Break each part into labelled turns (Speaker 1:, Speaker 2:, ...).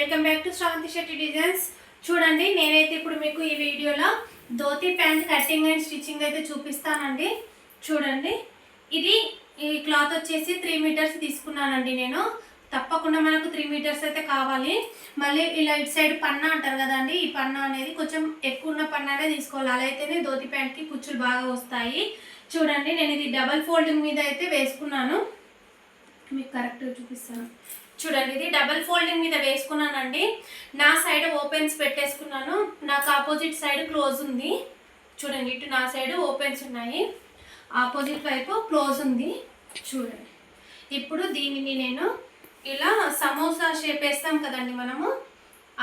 Speaker 1: Welcome back to Shravanthi Shetty designs. చూడండి నేనైతే ఇప్పుడు మీకు ఈ వీడియోలో dhoti pant cutting and stitching అయితే చూపిస్తానండి. చూడండి ఇది ఈ క్లాత్ వచ్చేసి త్రీ మీటర్స్ తీసుకున్నానండి నేను. తప్పకుండా మనకు త్రీ మీటర్స్ అయితే కావాలి. మళ్ళీ ఇలా ఇటు సైడ్ పన్నా అంటారు కదండి ఈ పన్నా అనేది కొంచెం ఎక్కువ ఉన్న పన్నానే తీసుకోవాలి. అలా అయితేనే ధోతి ప్యాంట్కి కుచ్చులు బాగా వస్తాయి. చూడండి నేను ఇది డబల్ ఫోల్డింగ్ మీద అయితే వేసుకున్నాను. మీకు కరెక్ట్గా చూపిస్తాను. చూడండి ఇది డబల్ ఫోల్డింగ్ మీద వేసుకున్నానండి. నా సైడ్ ఓపెన్స్ పెట్టేసుకున్నాను. నాకు ఆపోజిట్ సైడ్ క్లోజ్ ఉంది. చూడండి ఇటు నా సైడ్ ఓపెన్స్ ఉన్నాయి. ఆపోజిట్ వైపు క్లోజ్ ఉంది. చూడండి. ఇప్పుడు దీనిని నేను ఇలా సమోసా షేప్ వేస్తాం కదండి మనము.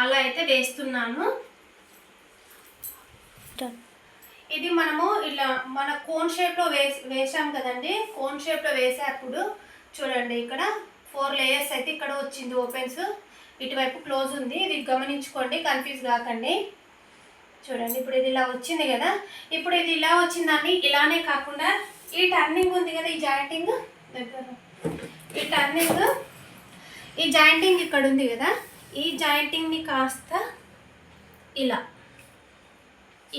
Speaker 1: అలా అయితే వేస్తున్నాను. ఇది మనము ఇలా మన కోన్ షేప్లో వేసి వేసాం కదండి. కోన్ షేప్లో వేసేటప్పుడు చూడండి ఇక్కడ ఫోర్ లేయర్స్ అయితే ఇక్కడ వచ్చింది ఓపెన్స్ ఇటువైపు క్లోజ్ ఉంది. ఇది గమనించుకోండి కన్ఫ్యూజ్ కాకండి. చూడండి ఇప్పుడు ఇది ఇలా వచ్చింది కదా. ఇప్పుడు ఇది ఇలా వచ్చిందని ఇలానే కాకుండా ఈ టర్నింగ్ ఉంది కదా ఈ జాయింటింగ్ ఈ టర్నింగ్ ఈ జాయింటింగ్ ఇక్కడ ఉంది కదా. ఈ జాయింటింగ్ని కాస్త ఇలా.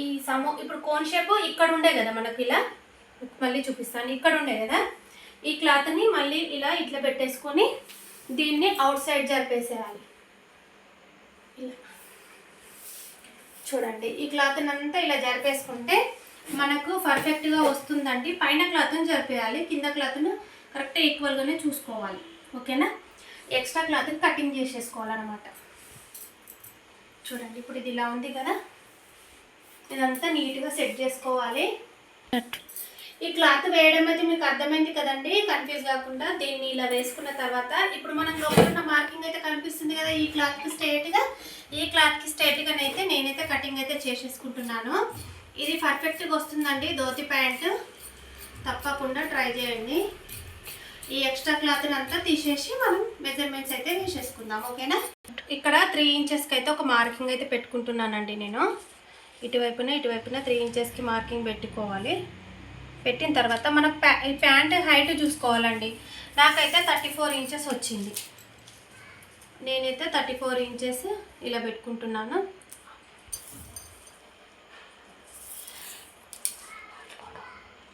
Speaker 1: ఈ సమో ఇప్పుడు కోన్ షేప్ ఇక్కడ ఉండే కదా మనకి ఇలా. మళ్ళీ చూపిస్తాను. ఇక్కడ ఉండే కదా. ఈ క్లాత్ని మళ్ళీ ఇలా ఇట్లా పెట్టేసుకొని దీన్ని అవుట్ సైడ్ జరిపేసేయాలి. ఇలా. చూడండి ఈ క్లాత్ని అంతా ఇలా జరిపేసుకుంటే మనకు పర్ఫెక్ట్గా వస్తుందండి. పైన క్లాత్ని జరిపేయాలి కింద క్లాత్ను కరెక్ట్ ఈక్వల్గానే చూసుకోవాలి. ఓకేనా? ఎక్స్ట్రా క్లాత్ని కటింగ్ చేసేసుకోవాలన్నమాట. చూడండి ఇప్పుడు ఇది ఇలా ఉంది కదా. ఇదంతా నీట్గా సెట్ చేసుకోవాలి. ఈ క్లాత్ వేయడం అయితే మీకు అర్థమైంది కదండి? కన్ఫ్యూజ్ కాకుండా దీన్ని ఇలా వేసుకున్న తర్వాత ఇప్పుడు మనకు లోపల ఉన్న మార్కింగ్ అయితే కనిపిస్తుంది కదా ఈ క్లాత్కి స్ట్రైట్గా ఈ క్లాత్కి స్ట్రైట్గానైతే నేనైతే కటింగ్ అయితే చేసేసుకుంటున్నాను. ఇది పర్ఫెక్ట్గా వస్తుందండి ధోతి ప్యాంట్. తప్పకుండా ట్రై చేయండి. ఈ ఎక్స్ట్రా క్లాత్ని అంతా తీసేసి మనం మెజర్మెంట్స్ అయితే వేసేసుకుందాం ఓకేనా? ఇక్కడ త్రీ ఇంచెస్కి అయితే ఒక మార్కింగ్ అయితే పెట్టుకుంటున్నానండి నేను. ఇటువైపున ఇటువైపున త్రీ ఇంచెస్కి మార్కింగ్ పెట్టుకోవాలి. పెట్టిన తర్వాత మనకు ప్యా ప్యాంట్ హైట్ చూసుకోవాలండి. నాకైతే థర్టీ ఫోర్ ఇంచెస్ వచ్చింది. నేనైతే థర్టీ ఫోర్ ఇంచెస్ ఇలా పెట్టుకుంటున్నాను.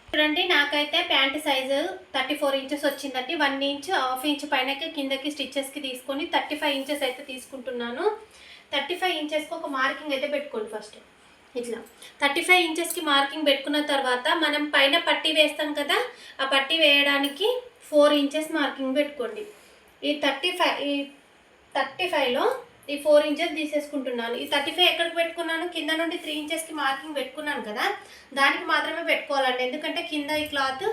Speaker 1: చూడండి నాకైతే pant size thirty four inches వచ్చిందండి. వన్ ఇంచ్ హాఫ్ ఇంచ్ పైనకి కిందకి స్టిచ్చెస్కి తీసుకొని థర్టీ ఫైవ్ ఇంచెస్ అయితే తీసుకుంటున్నాను. థర్టీ ఫైవ్ ఇంచెస్కి ఒక మార్కింగ్ అయితే పెట్టుకోండి ఫస్ట్. ఇట్లా థర్టీ ఫైవ్ ఇంచెస్కి మార్కింగ్ పెట్టుకున్న తర్వాత మనం పైన పట్టీ వేస్తాం కదా ఆ పట్టీ వేయడానికి ఫోర్ ఇంచెస్ మార్కింగ్ పెట్టుకోండి. ఈ థర్టీ ఫైవ్ ఈ థర్టీ ఫైవ్లో ఈ ఫోర్ ఇంచెస్ తీసేసుకుంటున్నాను. ఈ థర్టీ ఫైవ్ ఎక్కడికి పెట్టుకున్నాను? కింద నుండి త్రీ ఇంచెస్కి మార్కింగ్ పెట్టుకున్నాను కదా దానికి మాత్రమే పెట్టుకోవాలండి. ఎందుకంటే కింద ఈ క్లాత్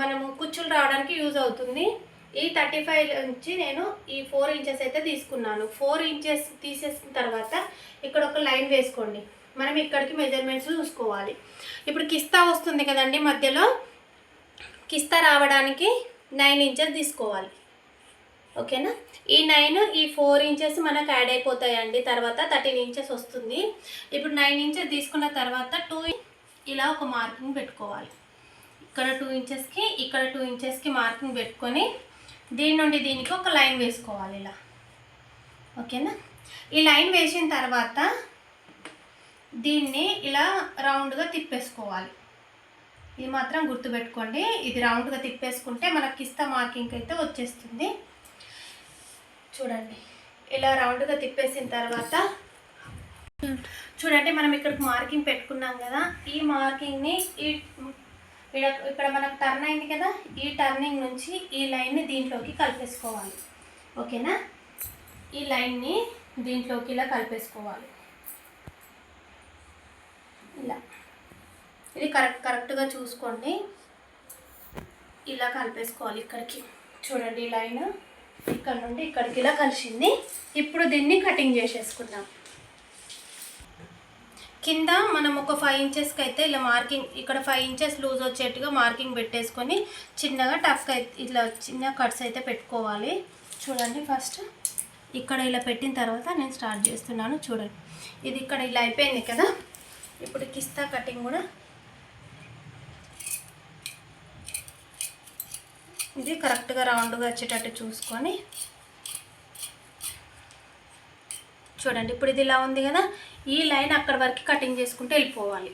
Speaker 1: మనము కుచ్చులు రావడానికి యూజ్ అవుతుంది. ఈ థర్టీ ఫైవ్ నుంచి నేను ఈ ఫోర్ ఇంచెస్ అయితే తీసుకున్నాను. ఫోర్ ఇంచెస్ తీసేసిన తర్వాత ఇక్కడ ఒక లైన్ వేసుకోండి. మనం ఇక్కడికి మెజర్మెంట్స్ చూసుకోవాలి. ఇప్పుడు కిస్తా వస్తుంది కదండి మధ్యలో. కిస్తా రావడానికి నైన్ ఇంచెస్ తీసుకోవాలి. ఓకేనా? ఈ నైన్ ఈ ఫోర్ ఇంచెస్ మనకు యాడ్ అయిపోతాయండి. తర్వాత థర్టీన్ ఇంచెస్ వస్తుంది. ఇప్పుడు నైన్ ఇంచెస్ తీసుకున్న తర్వాత టూ ఇలా ఒక మార్కింగ్ పెట్టుకోవాలి. ఇక్కడ టూ ఇంచెస్కి ఇక్కడ టూ ఇంచెస్కి మార్కింగ్ పెట్టుకొని దీని నుండి దీనికి ఒక లైన్ వేసుకోవాలి ఇలా. ఓకేనా? ఈ లైన్ వేసిన తర్వాత దీన్ని ఇలా రౌండ్గా తిప్పేసుకోవాలి. ఇది మాత్రం గుర్తుపెట్టుకోండి. ఇది రౌండ్గా తిప్పేసుకుంటే మన కిస్తా మార్కింగ్ అయితే వచ్చేస్తుంది. చూడండి. ఇలా రౌండ్గా తిప్పేసిన తర్వాత చూడండి మనం ఇక్కడ మార్కింగ్ పెట్టుకున్నాం కదా. ఈ మార్కింగ్ని ఈ ఇక్కడ ఇక్కడ మనకు టర్న్ అయింది కదా. ఈ టర్నింగ్ నుంచి ఈ లైన్ని దీంట్లోకి కలిపేసుకోవాలి. ఓకేనా? ఈ లైన్ని దీంట్లోకి ఇలా కలిపేసుకోవాలి ఇలా ఇది కరెక్ట్ కరెక్ట్గా చూసుకోండి. ఇలా కలిపేసుకోవాలి ఇక్కడికి. చూడండి ఇలా లైన్. ఇక్కడ నుండి ఇక్కడికి ఇలా కలిసింది. ఇప్పుడు దీన్ని కటింగ్ చేసేసుకుందాం. కింద మనం ఒక ఫైవ్ ఇంచెస్కి అయితే ఇలా మార్కింగ్ ఇక్కడ ఫైవ్ ఇంచెస్ లూజ్ వచ్చేట్టుగా మార్కింగ్ పెట్టేసుకొని చిన్నగా టఫ్ అయితే ఇట్లా చిన్న కట్స్ అయితే పెట్టుకోవాలి. చూడండి ఫస్ట్ ఇక్కడ ఇలా పెట్టిన తర్వాత నేను స్టార్ట్ చేస్తున్నాను. చూడండి. ఇది ఇక్కడ ఇలా అయిపోయింది కదా. ఇప్పుడు కిస్తా కటింగ్ కూడా ఇది కరెక్ట్గా రౌండ్గా వచ్చేటట్టు చూసుకొని చూడండి ఇప్పుడు ఇది ఇలా ఉంది కదా ఈ లైన్ అక్కడ వరకు కటింగ్ చేసుకుంటూ వెళ్ళిపోవాలి.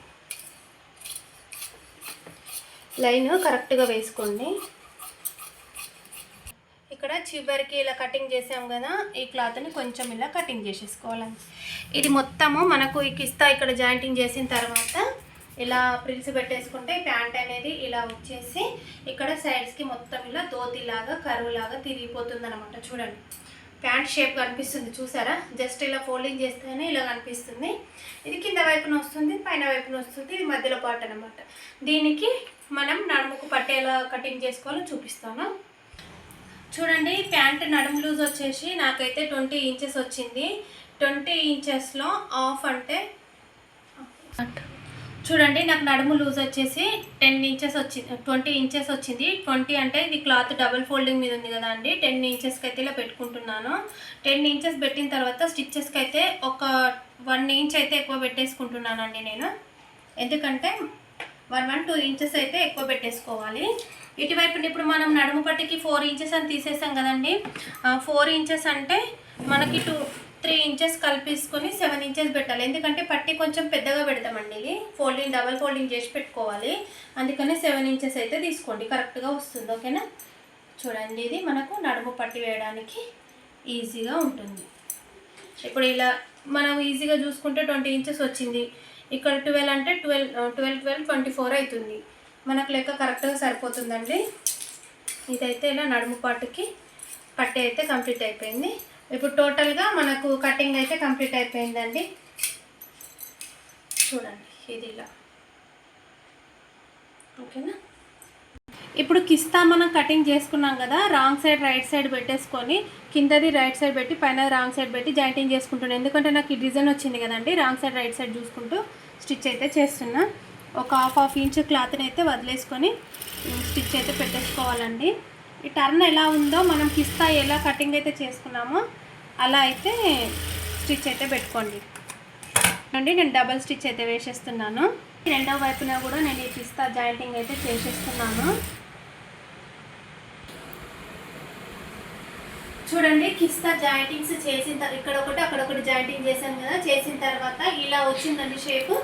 Speaker 1: లైన్ కరెక్ట్గా వేసుకోండి. ఇక్కడ చివరికి ఇలా కటింగ్ చేసాం కదా ఈ క్లాత్ని కొంచెం ఇలా కటింగ్ చేసేసుకోవాలి ఇది మొత్తము మనకు ఈ కిస్తా ఇక్కడ జాయింటింగ్ చేసిన తర్వాత ఇలా ప్రిల్స్ పెట్టేసుకుంటే ప్యాంట్ అనేది ఇలా వచ్చేసి ఇక్కడ సైడ్స్కి మొత్తం ఇలా దోతిలాగా కరువులాగా తిరిగిపోతుంది అనమాట చూడండి. ప్యాంట్ షేప్ కనిపిస్తుంది చూసారా? జస్ట్ ఇలా ఫోల్డింగ్ చేస్తేనే ఇలా కనిపిస్తుంది. ఇది కింద వైపున వస్తుంది పైన వైపున వస్తుంది ఇది మధ్యలో పార్ట్ అనమాట దీనికి మనం నడుముకు పట్టేలా కటింగ్ చేసుకోవాలో చూపిస్తాను. చూడండి ప్యాంట్ నడుము లూజ్ వచ్చేసి నాకైతే ట్వంటీ ఇంచెస్ వచ్చింది. ట్వంటీ ఇంచెస్లో ఆఫ్ అంటే చూడండి నాకు నడుము లూజ్ వచ్చేసి టెన్ ఇంచెస్ వచ్చింది ట్వంటీ ఇంచెస్ వచ్చింది. ట్వంటీ అంటే ఇది క్లాత్ డబుల్ ఫోల్డింగ్ మీద ఉంది కదా అండి టెన్ ఇంచెస్కి అయితే ఇలా పెట్టుకుంటున్నాను. టెన్ ఇంచెస్ పెట్టిన తర్వాత స్టిచ్చెస్కి అయితే ఒక వన్ ఇంచ్ అయితే ఎక్కువ పెట్టేసుకుంటున్నానండి నేను. ఎందుకంటే వన్ వన్ టూ ఇంచెస్ అయితే ఎక్కువ పెట్టేసుకోవాలి. ఇటువైపు ఇప్పుడు మనం నడుము పట్టికి ఫోర్ ఇంచెస్ అని తీసేసాం కదండి ఫోర్ ఇంచెస్ అంటే మనకి టూ త్రీ ఇంచెస్ కలిపేసుకొని సెవెన్ ఇంచెస్ పెట్టాలి. ఎందుకంటే పట్టి కొంచెం పెద్దగా పెడతామండి ఇది. ఫోల్డింగ్ డబల్ ఫోల్డింగ్ చేసి పెట్టుకోవాలి. అందుకని సెవెన్ ఇంచెస్ అయితే తీసుకోండి. కరెక్ట్గా వస్తుంది. ఓకేనా చూడండి ఇది మనకు నడుము పట్టి వేయడానికి ఈజీగా ఉంటుంది. ఇప్పుడు ఇలా మనం ఈజీగా చూసుకుంటే ట్వంటీ ఇంచెస్ వచ్చింది. ఇక్కడ ట్వెల్వ్ అంటే twelve twelve twelve twenty four అవుతుంది. మనకు లెక్క కరెక్ట్గా సరిపోతుందండి. ఇదైతే ఇలా నడుము పాటుకి పట్టి అయితే కంప్లీట్ అయిపోయింది. ఇప్పుడు టోటల్గా మనకు కటింగ్ అయితే కంప్లీట్ అయిపోయిందండి. చూడండి ఇది ఇలా. ఓకేనా? ఇప్పుడు కిస్తా మనం కటింగ్ చేసుకున్నాం కదా రాంగ్ సైడ్ రైట్ సైడ్ పెట్టేసుకొని కిందది రైట్ సైడ్ పెట్టి పైన రాంగ్ సైడ్ పెట్టి జాయింటింగ్ చేసుకుంటున్నాను ఎందుకంటే నాకు ఈ డిజైన్ వచ్చింది కదండి రాంగ్ సైడ్ రైట్ సైడ్ చూసుకుంటూ స్టిచ్ అయితే చేస్తున్నా. ఒక హాఫ్ హాఫ్ ఇంచ్ క్లాత్ని అయితే వదిలేసుకొని స్టిచ్ అయితే పెట్టేసుకోవాలండి. ఈ టర్న్ ఎలా ఉందో మనం కిస్తా ఎలా కటింగ్ అయితే చేసుకున్నామో అలా అయితే స్టిచ్ అయితే పెట్టుకోండి. అండి నేను డబల్ స్టిచ్ అయితే వేసేస్తున్నాను. రెండవ వైపున కూడా నేను ఈ పిస్తా జాయింటింగ్ అయితే చేసేస్తున్నాను. చూడండి కిస్తా జాయింటింగ్స్ చేసిన తర్వాత ఇక్కడ ఒకటి అక్కడ ఒకటి జాయింటింగ్ చేశాను కదా చేసిన తర్వాత ఇలా వచ్చిందండి షేప్.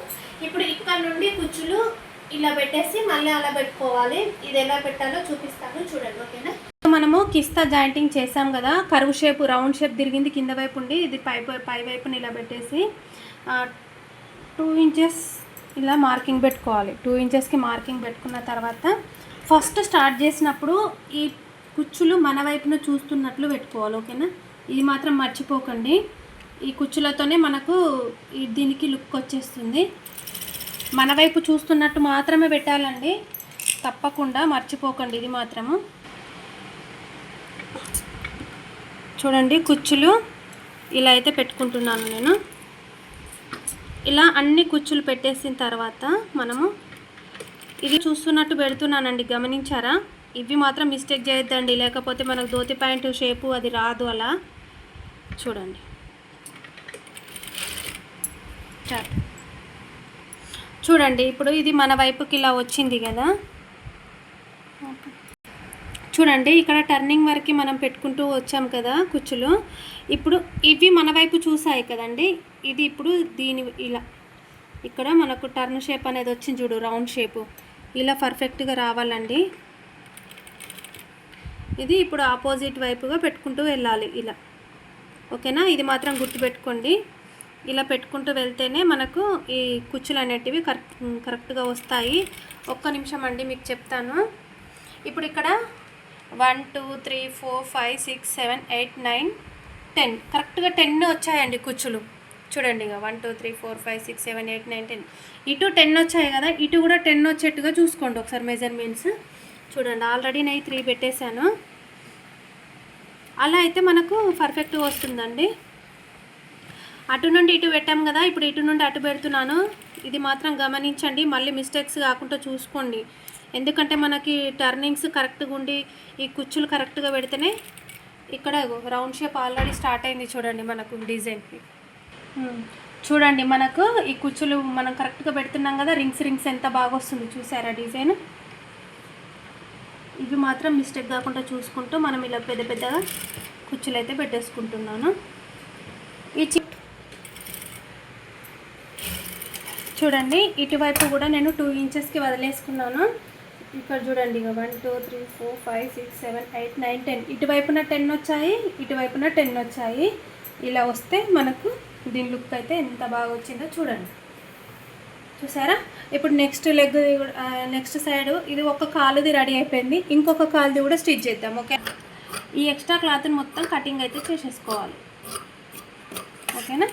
Speaker 1: ఇప్పుడు ఇక్కడ నుండి కుచ్చులు ఇలా పెట్టేసి మళ్ళీ అలా పెట్టుకోవాలి. ఇది ఎలా పెట్టాలో చూపిస్తాను. చూడండి ఓకేనా? మనము కిస్తా జాయింటింగ్ చేసాం కదా కరువు షేప్ రౌండ్ షేప్ తిరిగింది కింద వైపు ఉండి ఇది పై పై వైపుని ఇలా పెట్టేసి టూ ఇంచెస్ ఇలా మార్కింగ్ పెట్టుకోవాలి. టూ ఇంచెస్కి మార్కింగ్ పెట్టుకున్న తర్వాత ఫస్ట్ స్టార్ట్ చేసినప్పుడు ఈ కుచ్చులు మన వైపున చూస్తున్నట్లు పెట్టుకోవాలి ఓకేనా? ఇది మాత్రం మర్చిపోకండి. ఈ కుచ్చులతోనే మనకు ఈ దీనికి లుక్ వచ్చేస్తుంది. మన వైపు చూస్తున్నట్టు మాత్రమే పెట్టాలండి. తప్పకుండా మర్చిపోకండి ఇది మాత్రము. చూడండి కుచ్చులు ఇలా అయితే పెట్టుకుంటున్నాను నేను. ఇలా అన్ని కుచ్చులు పెట్టేసిన తర్వాత మనము ఇది చూస్తున్నట్టు పెడుతున్నానండి గమనించారా? ఇవి మాత్రం మిస్టేక్ చేయొద్దండి లేకపోతే మనకు ధోతి ప్యాంటు షేపు అది రాదు అలా. చూడండి. స్టార్ట్ చూడండి ఇప్పుడు ఇది మన వైపుకి ఇలా వచ్చింది కదా. చూడండి ఇక్కడ టర్నింగ్ వరకు మనం పెట్టుకుంటూ వచ్చాం కదా కుచ్చులు. ఇప్పుడు ఇవి మన వైపు చూసాయి కదండి. ఇది ఇప్పుడు దీని ఇలా. ఇక్కడ మనకు టర్న్ షేప్ అనేది వచ్చింది చూడు రౌండ్ షేపు ఇలా పర్ఫెక్ట్గా రావాలండి. ఇది ఇప్పుడు ఆపోజిట్ వైపుగా పెట్టుకుంటూ వెళ్ళాలి ఇలా. ఓకేనా? ఇది మాత్రం గుర్తుపెట్టుకోండి. ఇలా పెట్టుకుంటూ వెళ్తేనే మనకు ఈ కుచ్చులు అనేటివి కరెక్ట్ కరెక్ట్గా వస్తాయి. ఒక్క నిమిషం అండి మీకు చెప్తాను. ఇప్పుడు ఇక్కడ one two three four five six seven eight nine ten. కరెక్ట్గా టెన్ వచ్చాయండి కుచ్చులు. చూడండి ఇక one two three four five six seven eight nine ten. ఇటు టెన్ వచ్చాయి కదా ఇటు కూడా టెన్ వచ్చేట్టుగా చూసుకోండి ఒకసారి మెజర్మెంట్స్. చూడండి ఆల్రెడీ నేను త్రీ పెట్టేశాను. అలా అయితే మనకు పర్ఫెక్ట్గా వస్తుందండి. అటు నుండి ఇటు పెట్టాం కదా ఇప్పుడు ఇటు నుండి అటు పెడుతున్నాను. ఇది మాత్రం గమనించండి మళ్ళీ మిస్టేక్స్ కాకుండా చూసుకోండి. ఎందుకంటే మనకి టర్నింగ్స్ కరెక్ట్గా ఉండి ఈ కుచ్చులు కరెక్ట్గా పెడితేనే ఇక్కడ రౌండ్ షేప్ ఆల్రెడీ స్టార్ట్ అయింది చూడండి మనకు డిజైన్కి చూడండి మనకు ఈ కుచ్చులు మనం కరెక్ట్గా పెడుతున్నాం కదా రింగ్స్ రింగ్స్ ఎంత బాగా వస్తుంది చూసారా డిజైన్? ఇవి మాత్రం మిస్టేక్ కాకుండా చూసుకుంటూ మనం ఇలా పెద్ద పెద్దగా కుచ్చులు అయితే పెట్టేసుకుంటున్నాను. ఈ చి చూడండి ఇటువైపు కూడా నేను టూ ఇంచెస్కి వదిలేసుకున్నాను. ఇక్కడ చూడండి ఇక one two three four five six seven eight nine ten ఇటువైపున ten వచ్చాయి ఇటువైపున టెన్ వచ్చాయి. ఇలా వస్తే మనకు దీని లుక్ అయితే ఎంత బాగా వచ్చిందో చూడండి. చూసారా? ఇప్పుడు నెక్స్ట్ లెగ్ నెక్స్ట్ సైడ్ ఇది ఒక కాలుది రెడీ అయిపోయింది. ఇంకొక కాలుది కూడా స్టిచ్ చేద్దాం ఓకే ఈ ఎక్స్ట్రా క్లాత్ని మొత్తం కటింగ్ అయితే చేసేసుకోవాలి. ఓకేనా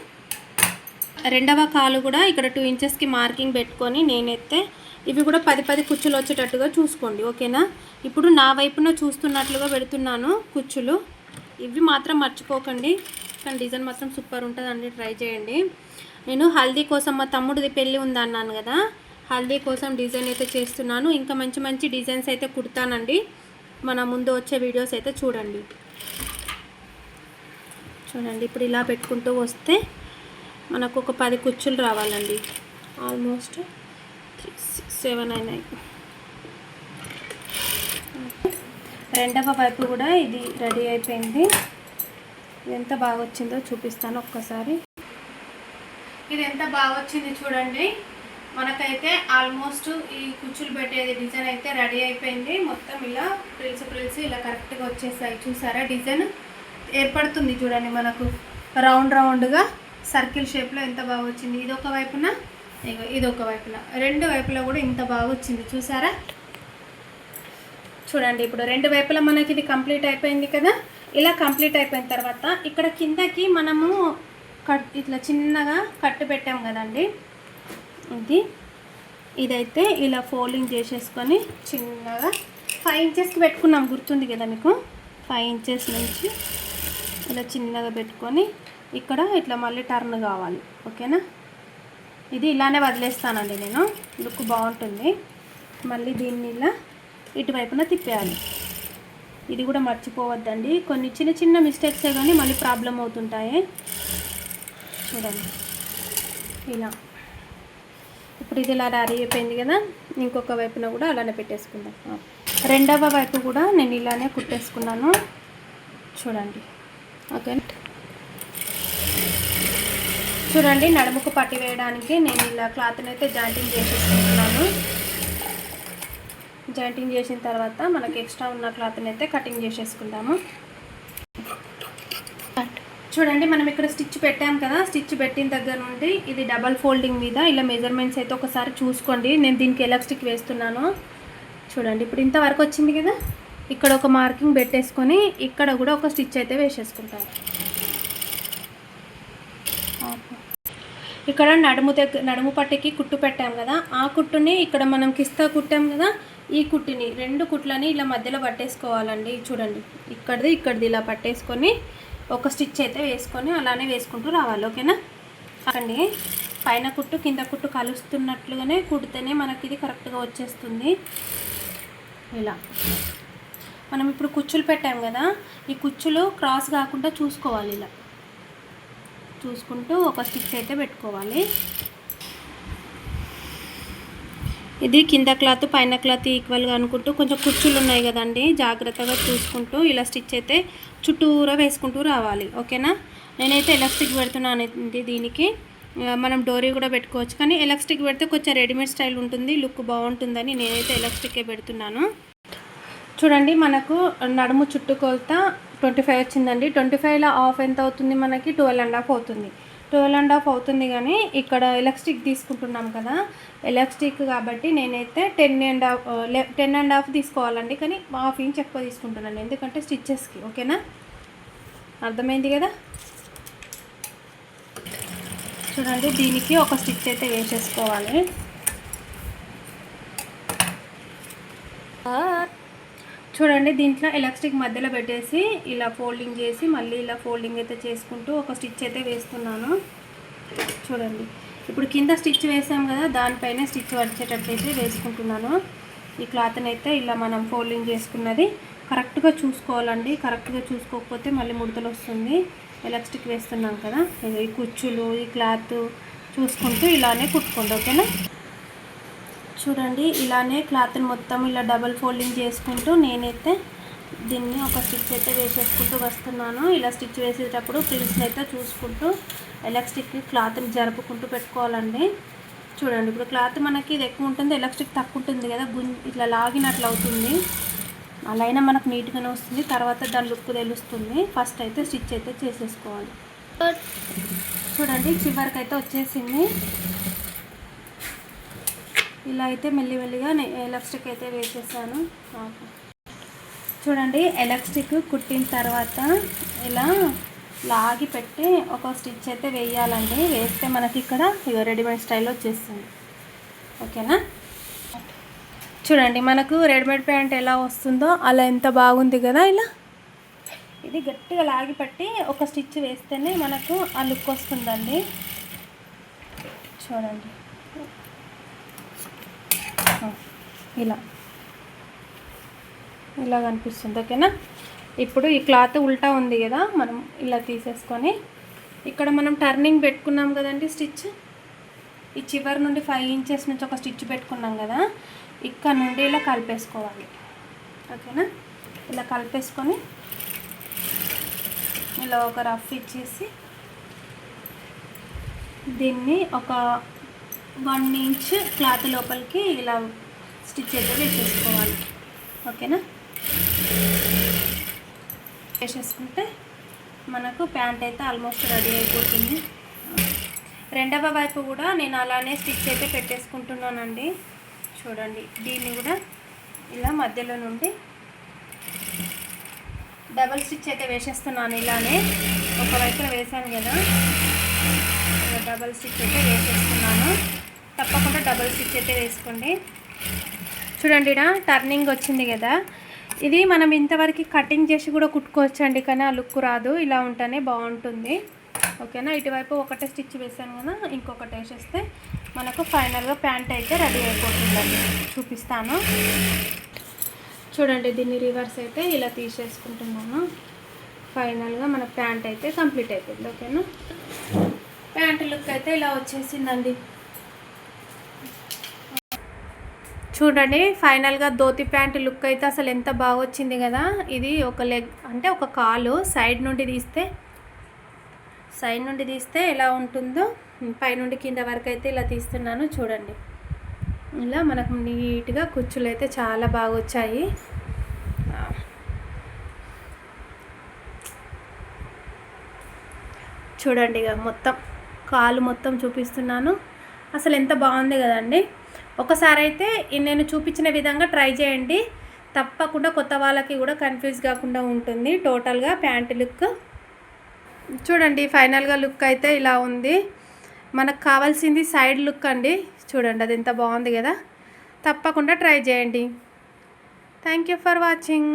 Speaker 1: రెండవ కాలు కూడా ఇక్కడ టూ ఇంచెస్కి మార్కింగ్ పెట్టుకొని నేనైతే ఇవి కూడా పది పది కుచ్చులు వచ్చేటట్టుగా చూసుకోండి ఓకేనా? ఇప్పుడు నా వైపున చూస్తున్నట్లుగా పెడుతున్నాను కుచ్చులు. ఇవి మాత్రం మర్చిపోకండి. కానీ డిజైన్ మాత్రం సూపర్ ఉంటుందండి ట్రై చేయండి. నేను హల్దీ కోసం మా తమ్ముడిది పెళ్ళి ఉందన్నాను కదా హల్దీ కోసం డిజైన్ అయితే చేస్తున్నాను. ఇంకా మంచి మంచి డిజైన్స్ అయితే కుడతానండి. మన ముందు వచ్చే వీడియోస్ అయితే చూడండి. చూడండి ఇప్పుడు ఇలా పెట్టుకుంటూ వస్తే మనకు ఒక పది కుచ్చులు రావాలండి. ఆల్మోస్ట్ సెవెన్ అయినాయి రెండవ వైపు కూడా ఇది రెడీ అయిపోయింది. ఎంత బాగా వచ్చిందో చూపిస్తాను ఒక్కసారి. ఇది ఎంత బాగా వచ్చింది చూడండి. మనకైతే ఆల్మోస్ట్ ఈ కుచ్చులు పెట్టేది డిజైన్ అయితే రెడీ అయిపోయింది. మొత్తం ఇలా ప్రిల్స్ ప్రిల్స్ ఇలా కరెక్ట్గా వచ్చేసాయి. చూసారా? డిజైన్ ఏర్పడుతుంది చూడండి మనకు. రౌండ్ రౌండ్గా సర్కిల్ షేప్లో ఎంత బాగా వచ్చింది. ఇది ఒక వైపున ఇది ఒక వైపున. రెండు వైపులా కూడా ఇంత బాగా వచ్చింది. చూసారా? చూడండి ఇప్పుడు రెండు వైపులా మనకి ఇది కంప్లీట్ అయిపోయింది కదా? ఇలా కంప్లీట్ అయిపోయిన తర్వాత ఇక్కడ కిందకి మనము కట్ ఇట్లా చిన్నగా కట్టు పెట్టాం కదండి? ఇది. ఇదైతే ఇలా ఫోల్డింగ్ చేసేసుకొని చిన్నగా ఫైవ్ ఇంచెస్కి పెట్టుకున్నాం. గుర్తుంది కదా మీకు? ఫైవ్ ఇంచెస్ నుంచి ఇలా చిన్నగా పెట్టుకొని ఇక్కడ ఇట్లా మళ్ళీ టర్న్ కావాలి. ఓకేనా? ఇది ఇలానే వదిలేస్తానండి నేను. లుక్ బాగుంటుంది. మళ్ళీ దీన్ని ఇలా ఇటువైపున తిప్పేయాలి. ఇది కూడా మర్చిపోవద్దండి. కొన్ని చిన్న చిన్న మిస్టేక్సే కానీ మళ్ళీ ప్రాబ్లం అవుతుంటాయి. చూడండి. ఇలా. ఇప్పుడు ఇది ఇలా రెడీ అయిపోయింది కదా. ఇంకొక వైపున కూడా అలానే పెట్టేసుకుందాం. రెండవ వైపు కూడా నేను ఇలానే కుట్టేసుకున్నాను. చూడండి. ఓకే. చూడండి నడుముకు పట్టి వేయడానికి నేను ఇలా క్లాత్ని అయితే జాయింటింగ్ చేసేసుకుంటున్నాను. జాయింటింగ్ చేసిన తర్వాత మనకి ఎక్స్ట్రా ఉన్న క్లాత్ని అయితే కటింగ్ చేసేసుకుందాము. చూడండి మనం ఇక్కడ స్టిచ్ పెట్టాం కదా స్టిచ్ పెట్టిన దగ్గర నుండి ఇది డబల్ ఫోల్డింగ్ మీద ఇలా మెజర్మెంట్స్ అయితే ఒకసారి చూసుకోండి. నేను దీనికి ఎలాస్టిక్ వేస్తున్నాను. చూడండి ఇప్పుడు ఇంతవరకు వచ్చింది కదా. ఇక్కడ ఒక మార్కింగ్ పెట్టేసుకొని ఇక్కడ కూడా ఒక స్టిచ్ అయితే వేసేసుకుంటాను. ఇక్కడ నడుము దగ్గర నడుము పట్టికి కుట్టు పెట్టాం కదా. ఆ కుట్టుని ఇక్కడ మనం కిస్తా కుట్టాం కదా. ఈ కుట్టుని రెండు కుట్లని ఇలా మధ్యలో పట్టేసుకోవాలండి. చూడండి. ఇక్కడిది ఇక్కడిది ఇలా పట్టేసుకొని ఒక స్టిచ్ అయితే వేసుకొని అలానే వేసుకుంటూ రావాలి. ఓకేనా? అండి పైన కుట్టు కింద కుట్టు కలుస్తున్నట్లుగానే కుడితేనే మనకి ఇది కరెక్ట్గా వచ్చేస్తుంది. ఇలా. మనం ఇప్పుడు కుచ్చులు పెట్టాం కదా. ఈ కుచ్చులు క్రాస్ కాకుండా చూసుకోవాలి ఇలా. చూసుకుంటూ ఒక స్టిచ్ అయితే పెట్టుకోవాలి. ఇది కింద క్లాత్ పైన క్లాత్ ఈక్వల్గా అనుకుంటూ కొంచెం కుర్చీలు ఉన్నాయి కదండి జాగ్రత్తగా చూసుకుంటూ ఇలా స్టిచ్ అయితే చుట్టూరా వేసుకుంటూ రావాలి. ఓకేనా? నేనైతే ఎలాస్టిక్ పెడుతున్నాను దీనికి. మనం డోరీ కూడా పెట్టుకోవచ్చు. కానీ ఎలాస్టిక్ పెడితే కొంచెం రెడీమేడ్ స్టైల్ ఉంటుంది లుక్ బాగుంటుందని నేనైతే ఎలాస్టికే పెడుతున్నాను. చూడండి మనకు నడుము చుట్టుకొలత ట్వంటీ ఫైవ్ వచ్చిందండి. ట్వంటీ ఫైవ్లో ఆఫ్ ఎంత అవుతుంది మనకి? ట్వెల్వ్ అండ్ హాఫ్ అవుతుంది. ట్వెల్వ్ అండ్ హాఫ్ అవుతుంది కానీ ఇక్కడ ఎలక్ట్రిక్ తీసుకుంటున్నాం కదా. ఎలక్ట్రిక్ కాబట్టి నేనైతే ten and half ten and half తీసుకోవాలండి. కానీ హాఫ్ ఇంచ్ ఎక్కువ తీసుకుంటున్నాను. ఎందుకంటే స్టిచ్చెస్కి ఓకేనా? అర్థమైంది కదా? చూడండి దీనికి ఒక స్టిచ్ అయితే వేసేసుకోవాలి. చూడండి దీంట్లో ఎలాస్టిక్ మధ్యలో పెట్టేసి ఇలా ఫోల్డింగ్ చేసి మళ్ళీ ఇలా ఫోల్డింగ్ అయితే చేసుకుంటూ ఒక స్టిచ్ అయితే వేస్తున్నాను. చూడండి ఇప్పుడు కింద స్టిచ్ వేసాం కదా దానిపైన స్టిచ్ వచ్చేటట్టయితే వేసుకుంటున్నాను. ఈ క్లాత్ని అయితే ఇలా మనం ఫోల్డింగ్ చేసుకున్నది కరెక్ట్గా చూసుకోవాలండి. కరెక్ట్గా చూసుకోకపోతే మళ్ళీ ముడతలు వస్తుంది. ఎలాస్టిక్ వేస్తున్నాం కదా ఈ కుచ్చులు ఈ క్లాత్ చూసుకుంటూ ఇలానే కుట్టుకోండి ఓకేనా? చూడండి ఇలానే క్లాత్ని మొత్తం ఇలా డబల్ ఫోల్డింగ్ చేసుకుంటూ నేనైతే దీన్ని ఒక స్టిచ్ అయితే వేసేసుకుంటూ వస్తున్నాను. ఇలా స్టిచ్ వేసేటప్పుడు ప్రిల్స్ని అయితే చూసుకుంటూ ఎలాస్టిక్ క్లాత్ని జరుపుకుంటూ పెట్టుకోవాలండి. చూడండి ఇప్పుడు క్లాత్ మనకి ఇది ఎక్కువ ఉంటుంది ఎలాస్టిక్ తక్కువ ఉంటుంది కదా గుం ఇట్లా లాగినట్లు అవుతుంది. అలా అయినా మనకు నీట్గానే వస్తుంది తర్వాత దాని లుక్ తెలుస్తుంది. ఫస్ట్ అయితే స్టిచ్ అయితే చేసేసుకోవాలి. చూడండి చివరికి అయితే వచ్చేసింది. ఇలా అయితే మెల్లి మెల్లిగా ఎలాస్టిక్ అయితే వేసేసాను. చూడండి ఎలాస్టిక్ కుట్టిన తర్వాత ఇలా లాగి పెట్టి ఒక స్టిచ్ అయితే వేయాలండి. వేస్తే మనకి ఇక్కడ ఇక రెడీమేడ్ స్టైల్ వచ్చేస్తుంది. ఓకేనా? చూడండి మనకు రెడీమేడ్ ప్యాంట్ ఎలా వస్తుందో అలా ఎంత బాగుంది కదా ఇలా. ఇది గట్టిగా లాగి పట్టి ఒక స్టిచ్ వేస్తేనే మనకు ఆ లుక్ వస్తుందండి. చూడండి. ఇలా. ఇలా కనిపిస్తుంది ఓకేనా? ఇప్పుడు ఈ క్లాత్ ఉల్టా ఉంది కదా మనం ఇలా తీసేసుకొని. ఇక్కడ మనం టర్నింగ్ పెట్టుకున్నాం కదండి స్టిచ్? ఈ చివరి నుండి ఫైవ్ ఇంచెస్ నుంచి ఒక స్టిచ్ పెట్టుకున్నాం కదా ఇక్కడ నుండి ఇలా కలిపేసుకోవాలి. ఓకేనా? ఇలా కలిపేసుకొని ఇలా ఒక రఫ్ ఇచ్చేసి దీన్ని ఒక వన్ ఇంచ్ క్లాత్ లోపలికి ఇలా స్టిచ్ అయితే వేసేసుకోవాలి ఓకేనా? వేసేసుకుంటే మనకు ప్యాంట్ అయితే ఆల్మోస్ట్ రెడీ అయిపోతుంది. రెండవ వైపు కూడా నేను అలానే స్టిచ్ అయితే పెట్టేసుకుంటున్నానండి. చూడండి దీన్ని కూడా ఇలా మధ్యలో నుండి డబల్ స్టిచ్ అయితే వేసేస్తున్నాను ఇలానే. ఒకవైపు వేసాను కదా. డబల్ స్టిచ్ అయితే వేసేస్తున్నాను. తప్పకుండా డబల్ స్టిచ్ అయితే వేసుకోండి. చూడండి ఇక్కడ టర్నింగ్ వచ్చింది కదా. ఇది మనం ఇంతవరకు కటింగ్ చేసి కూడా కుట్టుకోవచ్చండి కానీ ఆ లుక్ రాదు. ఇలా ఉంటేనే బాగుంటుంది. ఓకేనా? ఇటువైపు ఒకటే స్టిచ్ వేసాను కదా ఇంకొకటి వేసేస్తే మనకు ఫైనల్గా ప్యాంట్ అయితే రెడీ అయిపోతుందండి. చూపిస్తాను. చూడండి దీన్ని రివర్స్ అయితే ఇలా తీసేసుకుంటున్నాను. ఫైనల్గా మన ప్యాంట్ అయితే కంప్లీట్ అయిపోయింది. ఓకేనా? ప్యాంట్ లుక్ అయితే ఇలా వచ్చేసిందండి. చూడండి ఫైనల్గా ధోతి ప్యాంట్ లుక్ అయితే అసలు ఎంత బాగా వచ్చింది కదా. ఇది ఒక లెగ్ అంటే ఒక కాలు సైడ్ నుండి తీస్తే సైడ్ నుండి తీస్తే ఎలా ఉంటుందో పైనుండి కింద వరకు అయితే ఇలా తీస్తున్నాను చూడండి. ఇలా మనకు నీట్గా కుచ్చులు అయితే చాలా బాగా వచ్చాయి. చూడండి ఇక మొత్తం కాలు మొత్తం చూపిస్తున్నాను. అసలు ఎంత బాగుంది కదండి. ఒకసారి అయితే నేను చూపించిన విధంగా ట్రై చేయండి. తప్పకుండా కొత్త వాళ్ళకి కూడా కన్ఫ్యూజ్ కాకుండా ఉంటుంది. టోటల్గా ప్యాంట్ లుక్ చూడండి ఫైనల్గా లుక్ అయితే ఇలా ఉంది. మనకు కావాల్సింది సైడ్ లుక్ అండి. చూడండి అది ఎంత బాగుంది కదా. తప్పకుండా ట్రై చేయండి. Thank you for watching